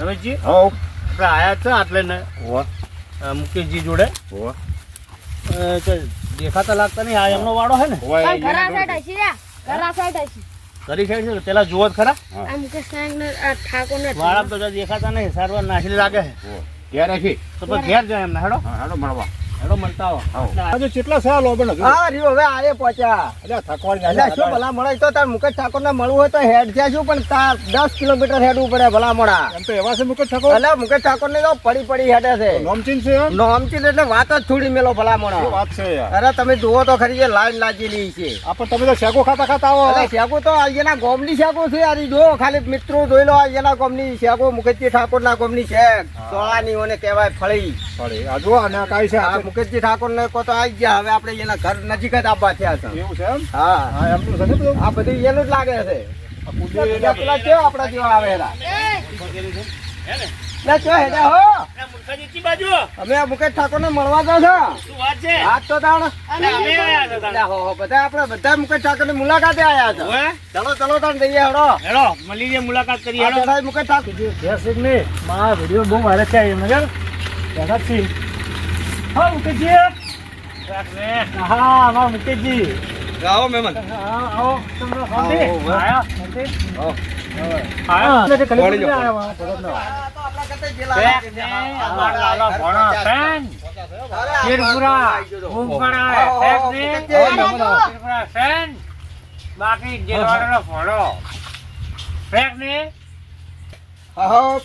રમેશજી? હો. આપણે આયા છે આટલે ને? હો. મુકેશજી જોડે? હો. દેખાતા લાગતા નહીં આ એમનો વાળો હે ને? ઘરા સાઈડ હશે રે ઘરા સાઈડ હશે કરી સાઈડ છે પેલા જુઓ જ ખરા. આ મુકેશ નાયક ને આ ઠાકોર ને વાળા તો દેખાતા નહીં સારવાર નાસી લાગે છે. હો. ક્યારે છે તો ઘેર જાય એમને હેડો. હેડો મળવા. હેડો મળતા આવો. કેટલા હા રહ્યો હવે આરે પહોંચ્યા એટલે શું ભલા મળે? તો તાર મુકેશ ઠાકોર ને મળવું હોય તો હેડ છે શું પણ તાર દસ કિલોમીટર હેડવું પડે ભલા મોડા. એમ તો એવા છે મુકેશ ઠાકોર? એટલે મુકેશ ઠાકોર ને તો પડી પડી હેડે છે. નોમચીન છે નોમચીન એટલે વાત જ થોડી મેલો ભલા મળા વાત છે અરે તમે જુઓ તો ખરી લાઈન લાગેલી છે. આપણ તમે તો શેકો ખાતા ખાતા આવો. અરે શેકો તો અહીંયાના ગોમની શેકો છે યાર જો ખાલી મિત્રો જોઈ લો અહીંયાના ગોમની શેકો મુકેશજી ઠાકોર ના ગોમની શેક. સોળાની ઓને કહેવાય ફળી. ફળી. આ જો અને આ કાઈ છે આ મુકેશજી ઠાકોર ને કો તો આવી ગયા. હવે આપણે એના ઘર નજીક જ આવવા થયા છે એવું છે એમ? હા. હા એમ તો છે બધું? આ બધું એનું જ લાગે છે. પેલા કેવા આપણા જેવા આવે અમે આ મુકેશ ઠાકોર ને મળવા જાવ છો? આજ તો તાણ. હો હો બધા આપણે બધા મુકેશ ઠાકોરની મુલાકાતે આયા હતા. ચલો ચલો તાણ જઈએ હેડો. હેડો મળી મુલાકાત કરી આ હેડો. બેઠા મુકેશ ઠાકોર. મા ને મારા વીડિયો બહુ મારે છે એમ નગર હા મુકેશજી. હા અમારા મુકેશજી. આવો મહેમાન. હા આવો. તમને શાંતિ. આયા શાંતિ આવો. આયા બાકી જેલવાડાનો ફોડો. પેક ને આવો.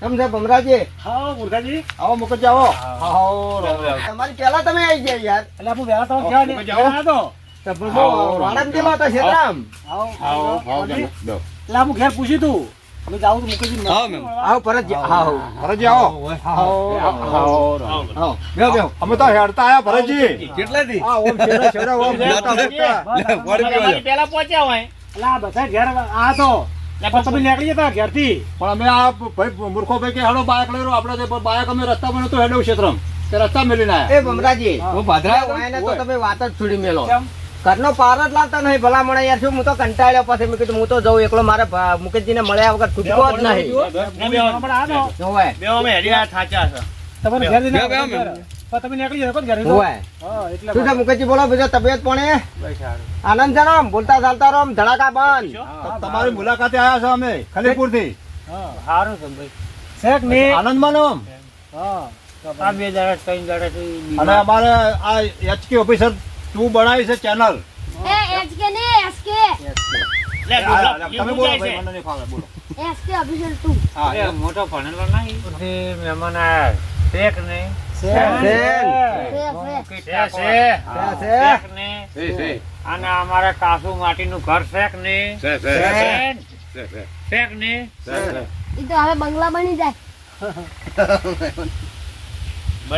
સમજે ભમરાજી? હા મુરગાજી આવો મુકેશજી આવો. આવો તમારી પેલા તમે આવી ગયા યાર. એટલે હું વેલા તમે ક્યાં નહીં. હતો તો. વાડમ જેલો હતો શેતરામ. આવો આવો એટલે હું ઘેર પૂછી તું. હું જાઉં તો આવો મેમ. આવો પરત આવો. ભરતજી આવો. આવો. આવો. બેહો બેહો. અમે તો હેડતા આયા ભરતજી. કેટલાથી? આ ઓમ છેડા છેડા ઓમ મોટા મોટા પેલા પહોંચ્યા હોય. એટલે આ બધા ઘેર આ તો પણ તમે નીકળી જતા ઘેરથી પણ અમે આ ભાઈ મૂર્ખો ભાઈ કે હેડો બાઇક લઈ રહ્યો આપણે તે અમે રસ્તા પર નતો હેડ્યો ક્ષેત્રમ તે રસ્તા મેલીને આયા એ ભમરાજી હું ભાદરા વાયને તો તમે વાત જ છોડી મેલો ઘરનો પાર જ લાવતા નહીં ભલા મળે યાર શું હું તો કંટાળ્યો પછી મેં કીધું હું તો જઉં એકલો મારે મુકેશજીને મળ્યા વગર છૂટકો જ નહીં તમારે તમે નીકળી જતા ઘરે એટલે શું છે મુકેશજી બોલો બીજો તબિયત પણ? આનંદ છે આમ? બોલતા ચાલતા રહો ધડાકા બંધ. તમારી મુલાકાતે આયા છો અમે ખલીપુરથી સારું છે ભાઈ. શેખ ને આનંદમાં ને હા બે દાડા ત્રણ દાડાથી અને અમારે આ એચકે ઓફિસર તું બનાવી છે ચેનલ. એ એસકે ને એસકે તમે બોલો ભાઈ મને ફાવે બોલો. એસકે ઓફિસર તું. હા મોટો ભણેલો નહીં મહેમાન આયા. શેખ ને અને અમારે કાસુ માટી નું ઘર શેખ ને શેખ. શેખ ને ઈ તો હવે બંગલા બની જાય